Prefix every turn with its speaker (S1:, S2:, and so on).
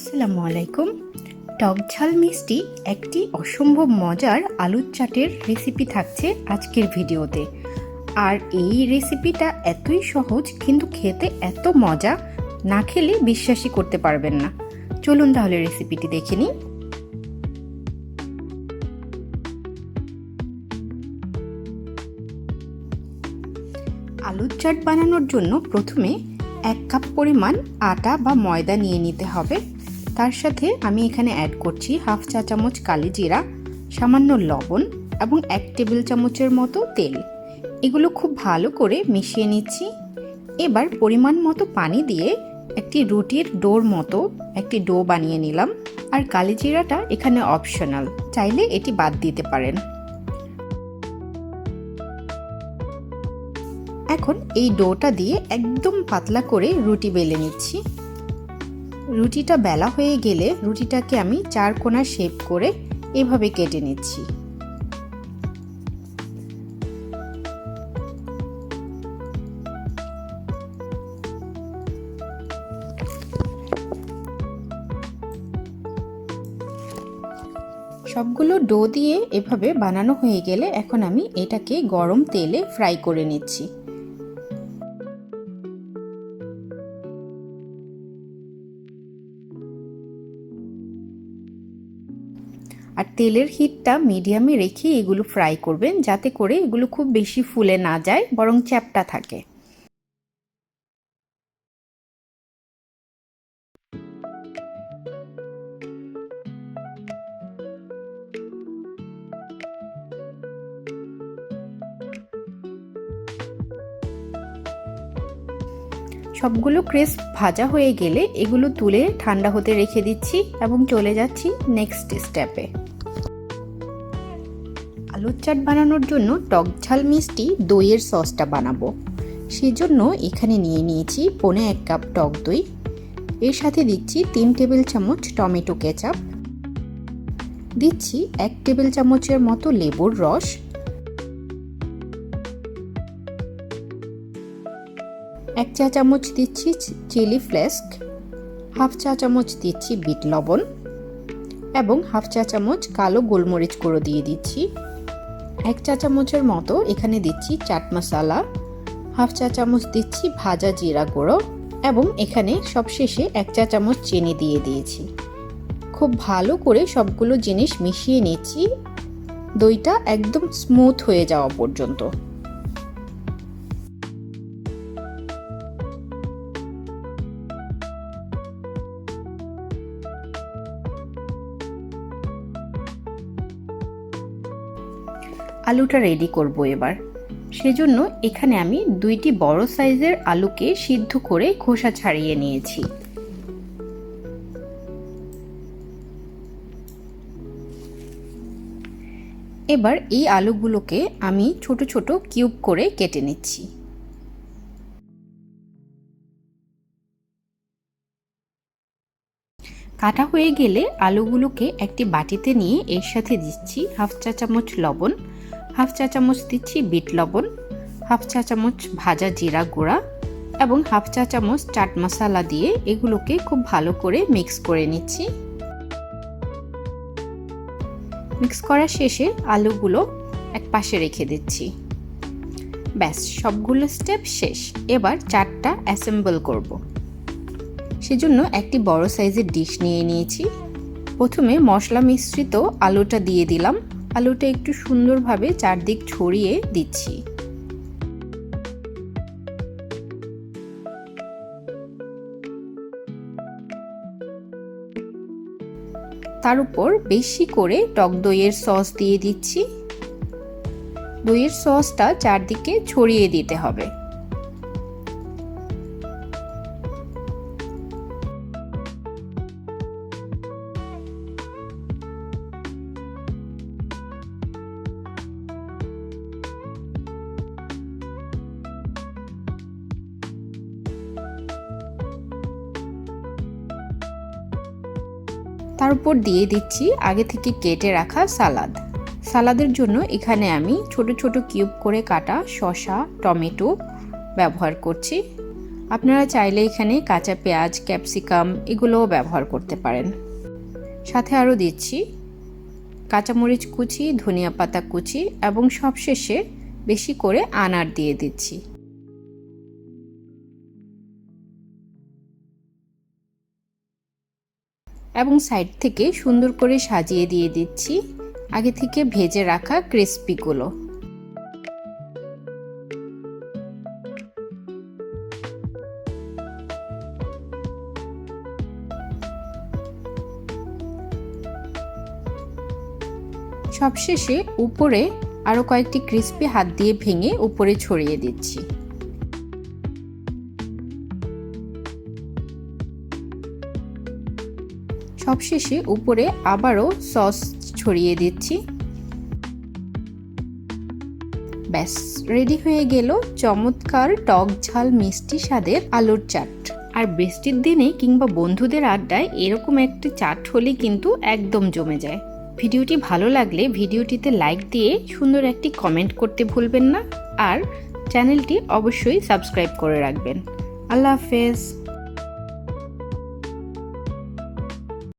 S1: আসসালামু আলাইকুম টক ঝাল মিষ্টি একটি অসম্ভব মজার আলুর চাটের রেসিপি থাকছে আজকের ভিডিওতে। আর এই রেসিপিটা এতই সহজ, কিন্তু খেতে এত মজা, না খেলে বিশ্বাসই করতে পারবেন না। চলুন তাহলে রেসিপিটি দেখে নিই। আলুর চাট বানানোর জন্য প্রথমে এক কাপ পরিমাণ আটা বা ময়দা নিয়ে নিতে হবে। তার সাথে আমি এখানে অ্যাড করছি হাফ চা চামচ কালি জিরা, সামান্য লবণ এবং এক টেবিল চামচের মতো তেল। এগুলো খুব ভালো করে মিশিয়ে নিচ্ছি। এবার পরিমাণ মতো পানি দিয়ে একটি রুটির ডোর মতো একটি ডো বানিয়ে নিলাম। আর কালি জিরাটা এখানে অপশনাল চাইলে এটি বাদ দিতে পারেন। এখন এই ডোটা দিয়ে একদম পাতলা করে রুটি বেলে নিচ্ছি। রুটিটা বেলা হয়ে গেলে রুটিটাকে আমি চার কোনা শেপ করে এভাবে কেটে নিচ্ছি। সবগুলো ডো দিয়ে এভাবে বানানো হয়ে গেলে এখন আমি এটাকে গরম তেলে ফ্রাই করে নিচ্ছি। আর তেলের হিটটা মিডিয়ামে রেখে এগুলো ফ্রাই করবেন, যাতে করে এগুলো খুব বেশি ফুলে না যায়, বরং চ্যাপটা থাকে। সবগুলো ক্রিস্প ভাজা হয়ে গেলে এগুলো তুলে ঠান্ডা হতে রেখে দিচ্ছি এবং চলে যাচ্ছি নেক্সট স্টেপে আলুর চাট বানানোর জন্য টক ঝাল মিষ্টি দইয়ের সসটা বানাবো। সেজন্য এখানে নিয়ে নিয়েছি পনে এক কাপ টক দই। এর সাথে দিচ্ছি তিন টেবিল চামচ টমেটো কেচাপ। দিচ্ছি এক টেবিল চামচের মতো লেবুর রস। এক চা চামচ দিচ্ছি চিলি ফ্লেস্ক। হাফ চা চামচ দিচ্ছি বিট লবণ। এবং হাফ চা চামচ কালো গোলমরিচ গুঁড়ো দিয়ে দিচ্ছি। এক চা চামচের মতো এখানে দিচ্ছি চাট মশালা, হাফ চা চামচ দিচ্ছি ভাজা জিরা গুঁড়ো এবং এখানে সবশেষে এক চা চামচ চিনি দিয়ে দিয়েছি। খুব ভালো করে সবগুলো জিনিস মিশিয়ে নিচ্ছি। দইটা একদম স্মুথ হয়ে যাওয়া পর্যন্ত। আলুটা রেডি করব এবার। সেজন্য এখানে আমি দুইটি বড় সাইজের আলুকে সিদ্ধ করে খোসা ছাড়িয়ে নিয়েছি। এবার এই আলুগুলোকে আমি ছোট ছোট কিউব করে কেটে নিচ্ছি। কাটা হয়ে গেলে আলুগুলোকে একটি বাটিতে নিয়ে এর সাথে দিচ্ছি হাফ চা চামচ লবণ হাফ চা চামচ দিচ্ছি বিট লবণ, হাফ চা চামচ ভাজা জিরা গুঁড়া এবং হাফ চা চামচ চাট মশলা দিয়ে এগুলোকে খুব ভালো করে মিক্স করে নিচ্ছি। মিক্স করা শেষে আলুগুলো এক পাশে রেখে দিচ্ছি। ব্যাস, সবগুলো স্টেপ শেষ। এবার চাটটা অ্যাসেম্বল করব। সেজন্য একটি বড় সাইজের ডিশ নিয়ে নিয়েছি। প্রথমে মশলা মিশ্রিত আলুটা দিয়ে দিলাম। আলুটা একটু সুন্দরভাবে চারদিক ছড়িয়ে দিচ্ছি। তার উপর বেশি করে টক দইয়ের সস দিয়ে দিচ্ছি। দইয়ের সসটা চারদিকে ছড়িয়ে দিতে হবে। তার উপর দিয়ে দিচ্ছি আগে থেকে কেটে রাখা সালাদ। সালাদের জন্য এখানে আমি ছোট ছোট কিউব করে কাটা শসা, টমেটো ব্যবহার করছি। আপনারা চাইলে এখানে কাঁচা পেঁয়াজ, ক্যাপসিকাম এগুলোও ব্যবহার করতে পারেন। সাথে আরও দিচ্ছি কাঁচামরিচ কুচি, ধনিয়া পাতা কুচি এবং সবশেষে বেশি করে আনার দিয়ে দিচ্ছি। এবং সাইড থেকে সুন্দর করে সাজিয়ে দিয়ে দিচ্ছি। আগে থেকে ভেজে রাখা ক্রিস্পিগুলো। সবশেষে উপরে আরও কয়েকটি ক্রিস্পি হাত দিয়ে ভেঙে উপরে ছড়িয়ে দিচ্ছি। সবশেষে উপরে আবারও সস ছড়িয়ে দিচ্ছি। ব্যাস, রেডি হয়ে গেল চমৎকার টক ঝাল মিষ্টি স্বাদের আলুর চাট। আর বৃষ্টির দিনে কিংবা বন্ধুদের আড্ডায় এরকম একটি চাট হলে কিন্তু একদম জমে যায়। ভিডিওটি ভালো লাগলে ভিডিওটিতে লাইক দিয়ে সুন্দর একটি কমেন্ট করতে ভুলবেন না। আর চ্যানেলটি অবশ্যই সাবস্ক্রাইব করে রাখবেন। আল্লাহ হাফেজ।